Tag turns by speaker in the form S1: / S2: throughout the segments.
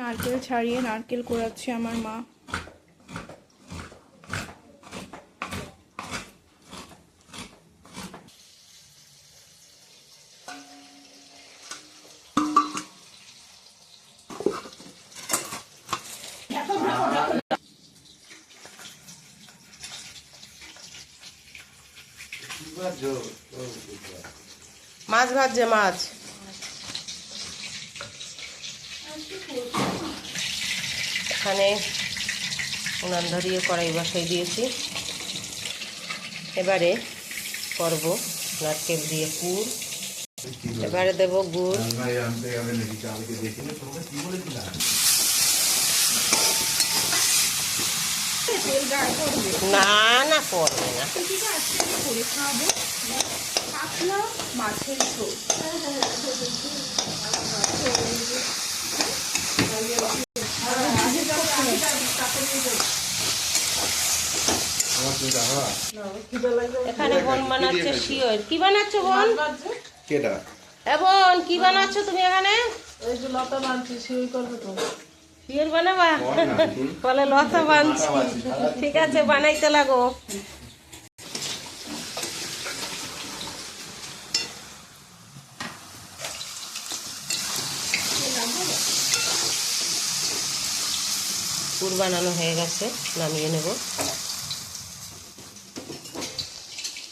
S1: নারকেল ছাড়িয়ে নারকেল কোড়াচ্ছে আমার মা।
S2: মাছ ভাজছে মাছ। এখানে উনান ধরিয়ে কড়াই বসাই দিয়েছি। এবারে করব নারকেল দিয়ে পুর এবারে দেব গুড়। না না, করবে না। এখানে বোন বানাচ্ছে শিওর। কি বানাচ্ছ বোন?
S3: কেটা?
S2: এ কি বানাচ্ছ তুমি এখানে?
S4: এই যে লতা বানছি সেই করবে তো।
S2: শিওর বানাবা? বলে লতা বানছি। ঠিক আছে বানাইতে লাগো। পুর বানানো হয়ে গেছে নামিয়ে নেব।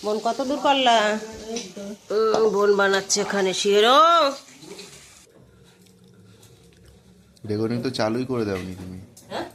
S2: বোন কত দূর করলা বোন বানাচ্ছে এখানে শিরো।
S3: রেকর্ডিং তো চালুই করে দাওনি তুমি।
S2: হ্যাঁ?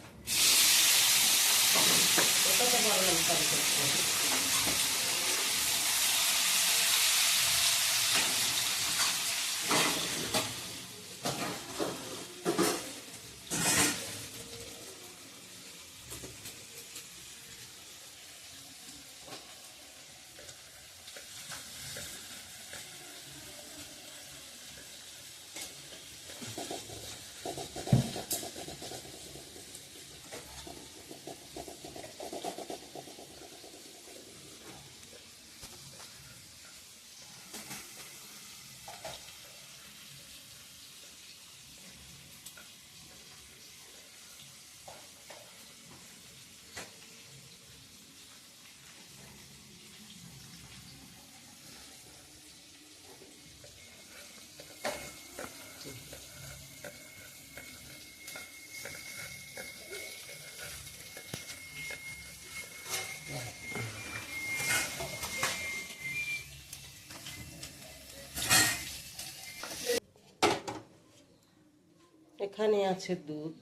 S2: এখানে আছে দুধ।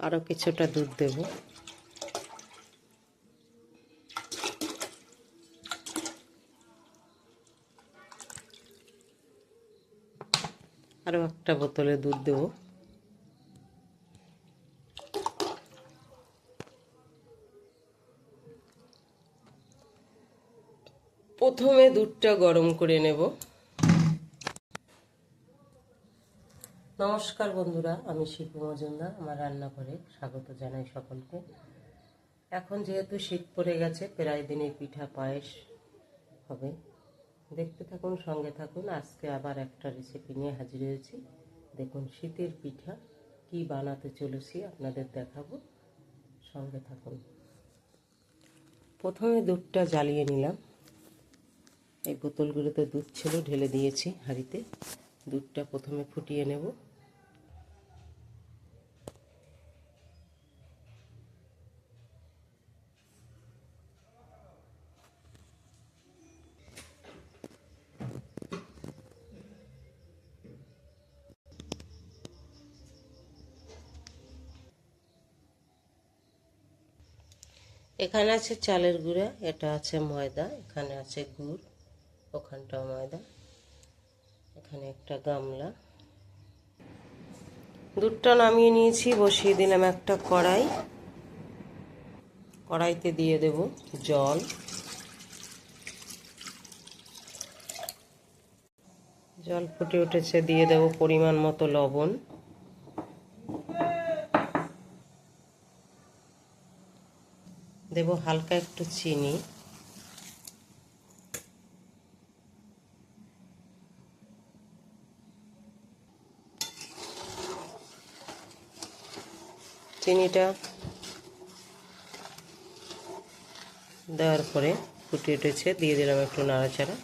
S2: আরও কিছুটা দুধ দেব। আরও একটা বোতলে দুধ দেব। প্রথমে দুধটা গরম করে নেব। নমস্কার বন্ধুরা, আমি শিল্পী মজুমদার, আমার রান্নাঘরে স্বাগত জানাই সকলকে। এখন যেহেতু শীত পড়ে গেছে, প্রায় দিনই পিঠা পায়েস হবে। দেখতে থাকুন, সঙ্গে থাকুন, আজকে আবার একটা রেসিপি নিয়ে হাজির হয়েছি। দেখুন, শীতের পিঠা কি বানাতে চলেছি, আপনাদের দেখাবো। সঙ্গে থাকুন। প্রথমে দুধটা জ্বালিয়ে নিলাম। এই বোতলগুলোতে দুধ ছিল, ঢেলে দিয়েছি হাঁড়িতে। দুধটা প্রথমে ফুটিয়ে নেব। এখানে আছে চালের গুঁড়া, এটা আছে ময়দা, এখানে আছে গুড় ওখানটা ময়দা, এখানে একটা গামলা। দুধটা নামিয়ে নিয়েছি, বসিয়ে দিলাম একটা কড়াই। কড়াইতে দিয়ে দেব জল। জল ফুটে উঠেছে, দিয়ে দেব পরিমাণ মতো লবণ। দেব হালকা একটু চিনি। চিনিটা দেওয়ার পরে ফুটে উঠেছে, দিয়ে দিলাম একটু নাড়াচাড়া।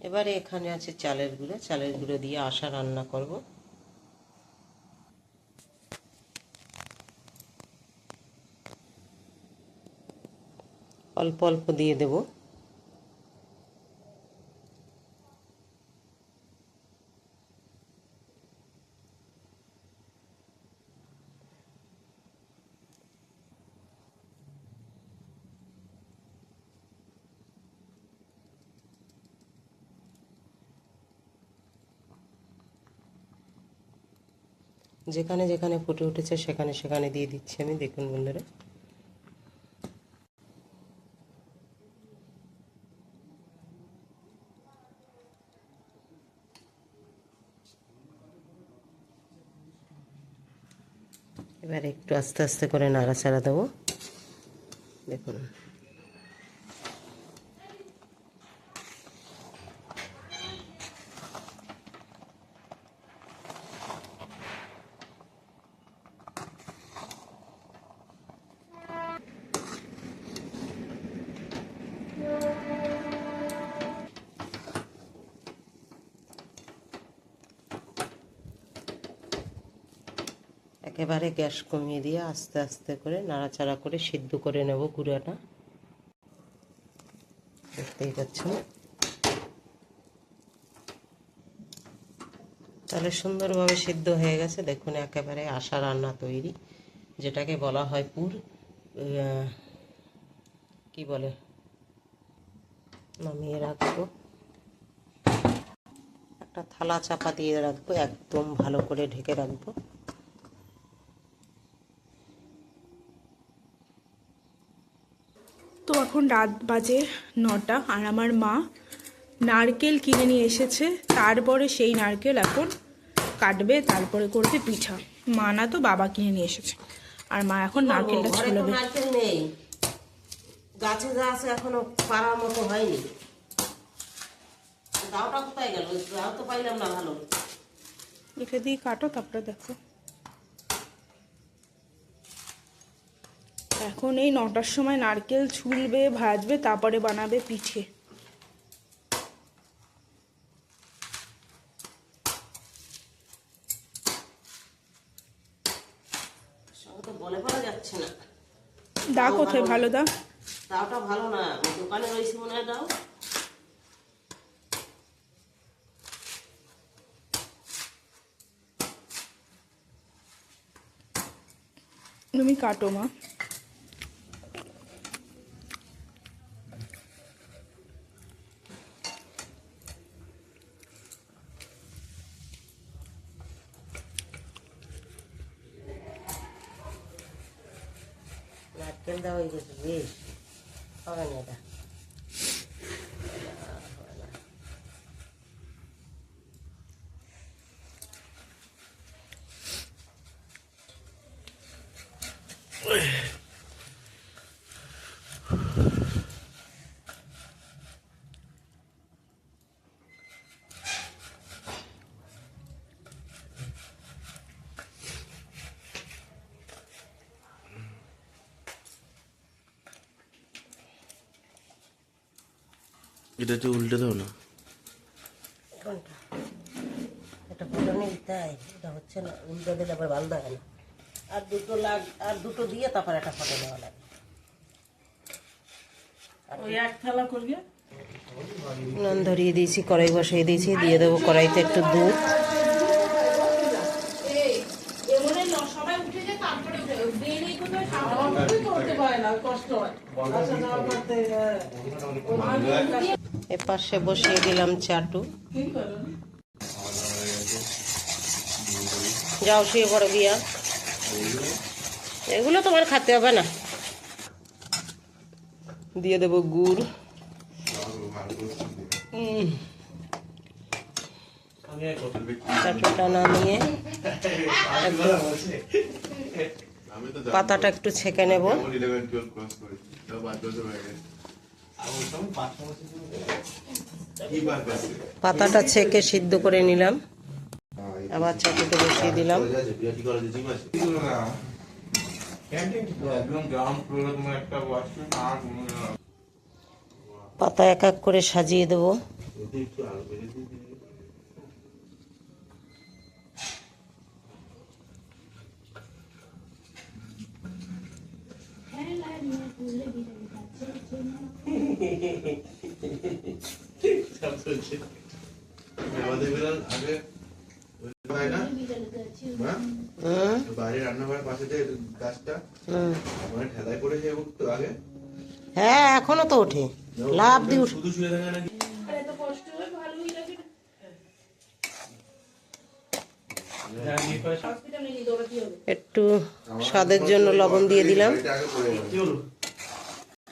S2: এবারে এখানে আছে চালের গুঁড়ো চালের গুঁড়ো দিয়ে আশা রান্না করব। অল্প অল্প দিয়ে দেব। যেখানে যেখানে ফুটে উঠেছে সেখানে সেখানে দিয়ে দিচ্ছি আমি, দেখুন বন্ধুরা। এবার একটু আস্তে আস্তে করে নাড়াচাড়া দেবো। দেখুন। একেবারে গ্যাস কমিয়ে দিয়ে আস্তে আস্তে করে নাড়াচাড়া করে সিদ্ধ করে নেব গুঁড়াটা। দেখতেই পাচ্ছেন তাহলে সুন্দরভাবে সিদ্ধ হয়ে গেছে। দেখুন, একেবারে আশা রান্না তৈরি, যেটাকে বলা হয় পুর কি বলে? নামিয়ে রাখব। একটা থালা চাপা দিয়ে রাখব, একদম ভালো করে ঢেকে রাখব।
S1: এখন রাত বাজে নটা আর আমার মা নারকেল কিনে নিয়ে এসেছে। তারপরে সেই নারকেল এখন কাটবে তারপরে করবে পিঠা। মা না তো বাবা কিনে নিয়ে এসেছে। আর মা এখন নারকেলটা ছুলবে
S2: গাছে যা আছে এখনও পাড়ার মতো হয়নি। দাওটা কোথায় গেল? দাও তো পাইলাম না ভালো।
S1: রেখে দিয়ে কাটো তারপরে দেখো। এখন এই নটার সময় নারকেল ছুলবে ভাজবে তারপরে বানাবে পিঠে। দা কোথায়? ভালো দা?
S2: দাওটা ভালো না। দোকানে রয়েছে মনে হয় দাও।
S1: তুমি কাটো মা
S2: নারকেল দেওয়া হয়ে গেছে বেশ হবে না এটা
S3: এটা তো উল্টে দাও না।
S2: কোনটা? এটা হচ্ছে না উল্টো দিলে আবার ভালো না। আর দুটো লাগ আর দুটো দিয়ে তারপর একটা ফটো নেওয়া লাগে।
S4: ওই এক থালা করবি?
S2: নুন ধরিয়ে দিয়েছি কড়াই বসিয়ে দিয়েছি দিয়ে দেবো কড়াইতে একটু দুধ।
S4: কষ্ট হয়। আসা যাওয়া করতে হ্যাঁ।
S2: এ পাশে বসিয়ে দিলাম চাটু যাও, শুয়ে পড়ো বিয়া এগুলো তোমার খেতে হবে না দিয়ে দেবো গুড়। চাটুটা নামিয়ে পাতাটা একটু ছেঁকে নেব পাতাটা ছেঁকে সিদ্ধ করে নিলাম। আবার চাটুতে বসিয়ে দিলাম। পাতা এক এক করে সাজিয়ে দেবো।
S5: একটু আলো হয়
S2: এখনও তো ওঠে। লাভ দিয়ে একটু স্বাদের জন্য লবণ দিয়ে দিলাম।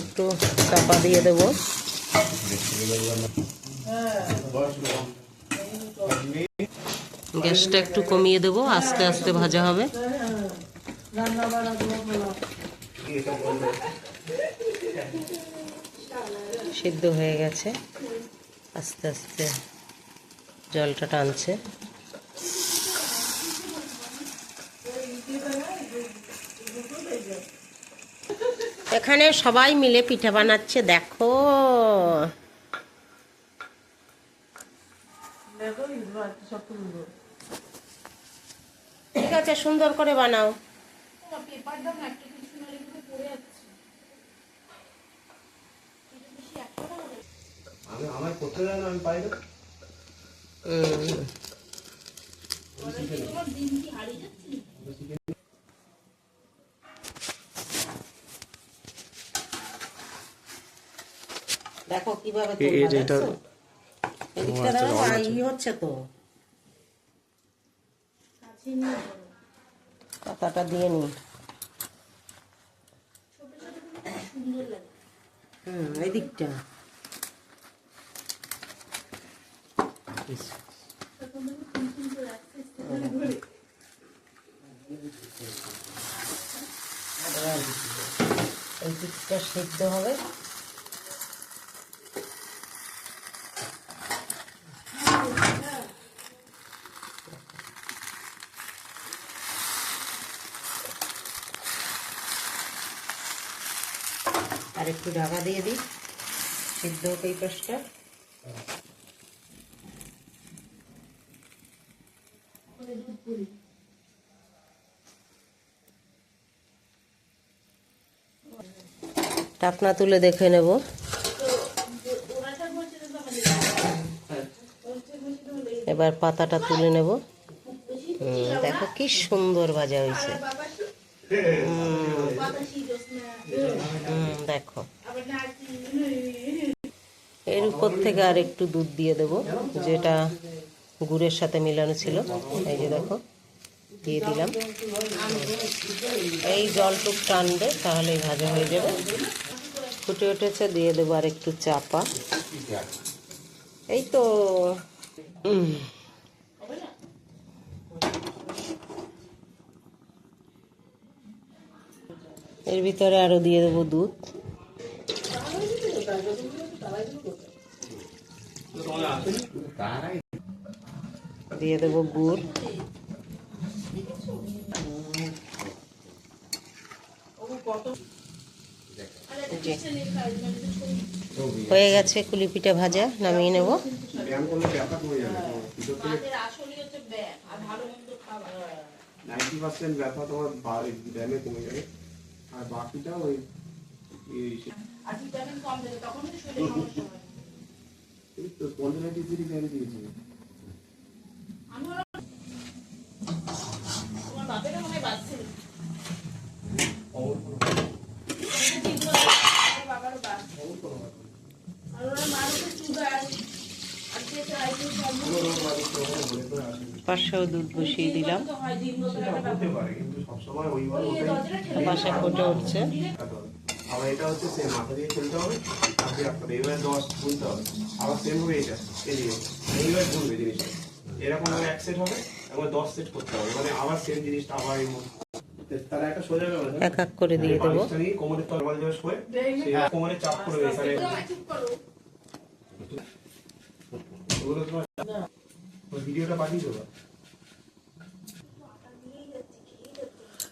S2: একটু চাপা দিয়ে দেবো। গ্যাসটা একটু কমিয়ে দেবো আস্তে আস্তে ভাজা হবে।
S4: রান্না বাড়া দেবো
S2: সিদ্ধ হয়ে গেছে। আস্তে আস্তে জলটা টানছে। এখানে সবাই মিলে পিঠা বানাচ্ছে দেখো। ঠিক আছে সুন্দর করে বানাও।
S5: আমি আমার করতে জানো আমি পাই
S2: দেখো কীভাবে এদিকটা দাও, আ, ই হচ্ছে তো। পাতাটা দিয়ে নি। হুম এই দিকটা। এই দিকটা সিদ্ধ হবে আর একটু ঢাকা দিয়ে দিই। সিদ্ধ হোক এই পাশটা টাকনা তুলে দেখে নেব। এবার পাতাটা তুলে নেব। দেখো কি সুন্দর ভাজা হয়েছে। দেখো। এর উপর থেকে আর একটু দুধ দিয়ে দেবো, যেটা গুড়ের সাথে মিলানো ছিল। এই যে দেখো, দিয়ে দিলাম। এই জলটুক টানবে, তাহলেই ভাজা হয়ে যাবে। ফুটে উঠেছে, দিয়ে দেবো আর একটু চাপা। এই তো। এর ভিতরে আরও দিয়ে দেবো দুধ। দিয়ে দেবো গুড়। জি। হয়ে গেছে কুলি পিঠা ভাজা নামিয়ে নেব।
S6: তোমার ব্যায়ামে কমে যাবে। আর বাকিটা ওই এই এই তো কন্টেনার টিসিটি কেন দিয়েছি
S1: তোমার বাপের মনে হয় বাচ্চা বাবারও বাস আর ওরা মারুতে চুগার আজকে চাইতে সব
S2: পাশেও দুধ বসিয়ে দিলাম
S1: তো হয় দিন মতো একটা
S6: হতে পারে কিন্তু সবসময় ওইভাবে
S1: ওই
S6: ওটাই
S1: দরজাটা ঠেলে
S2: পাশে ফুটে উঠছে।
S6: আবার এটা হচ্ছে সে মাথা দিয়ে খেলতে হবে তারপরে রাখতে হবে এবারে দশ হবে। আবার সেম হবে এটা এদিকে এইবার গুনবে জিনিসটা। এরকম ভাবে এক সেট হবে এবার দশ সেট করতে হবে। মানে আবার সেম জিনিসটা আবার এই মধ্যে তারা একটা সোজা
S2: এক এক করে দিয়ে দেবো।
S6: কোমরের তরবাল শোয়ে কোমরে চাপ করবে এখানে
S1: চুপ করো।
S6: ভিডিওটা পাঠিয়ে দেবো।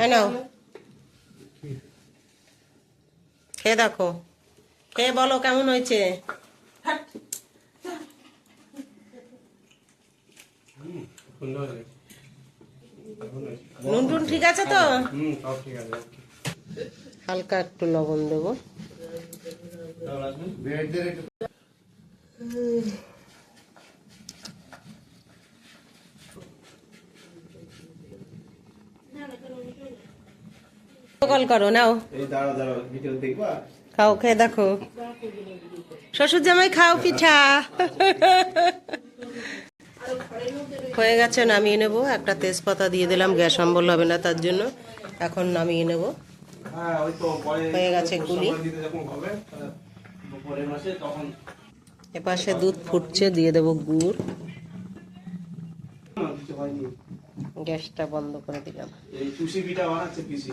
S2: হ্যাঁ নাও খেয়ে দেখো। খেয়ে বলো, কেমন হয়েছে? নুন টুন ঠিক আছে তো? হালকা একটু লবণ দেবো। কল করো নাও। খাও খেয়ে দেখো। শ্বশুর জামাই খাও পিঠা। হয়ে গেছে নামিয়ে নেব। একটা তেজপাতা দিয়ে দিলাম গ্যাস অম্বল হবে না তার জন্য। এখন নামিয়ে নেব।
S6: হ্যাঁ
S2: হয়ে গেছে গুলি। এপাশে দুধ ফুটছে দিয়ে দেবো গুড়। গ্যাসটা বন্ধ করে দিলাম।
S6: এই চুষি পিঠা বানাচ্ছে পিসি।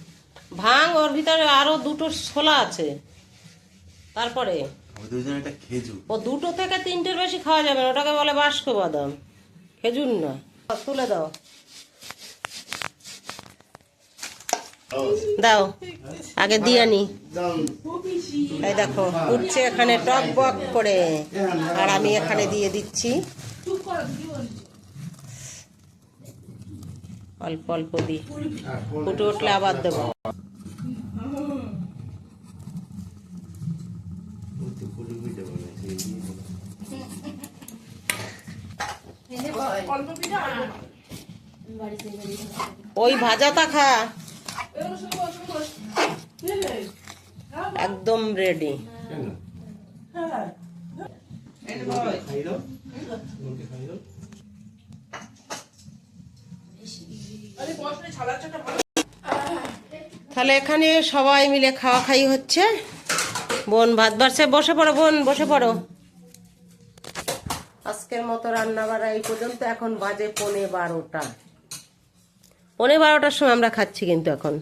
S2: ভাঙ ওর ভিতরে আরও দুটো ছোলা আছে। তারপরে? ও দুটো থেকে তিনটের বেশি খাওয়া যাবে না ওটাকে বলে বাস্ক বাদাম। খেজুর না। তুলে দাও। দাও। আগে দিয়ে নি। এই দেখো উঠছে এখানে টক বক করে। আর আমি এখানে দিয়ে দিচ্ছি। অল্প অল্প দিই। ফুটে উঠলে আবার দেবো।
S1: অল্প পিঠা আর
S2: ওই ভাজাটা খা। একদম রেডি
S4: হ্যাঁ
S6: খাই দাও ওকে খাই দাও
S1: আরে বসে ছালা চাটা ভালো
S2: তাহলে এখানে সবাই মিলে খাওয়া খাই হচ্ছে। বোন, ভাত বাড়ছে। বসে পড়ো বোন, বসে পড়ো। আজকের মতো রান্না বাড়া এই পর্যন্ত। এখন বাজে পনে বারোটা। পনে বারোটার সময় আমরা খাচ্ছি কিন্তু এখন।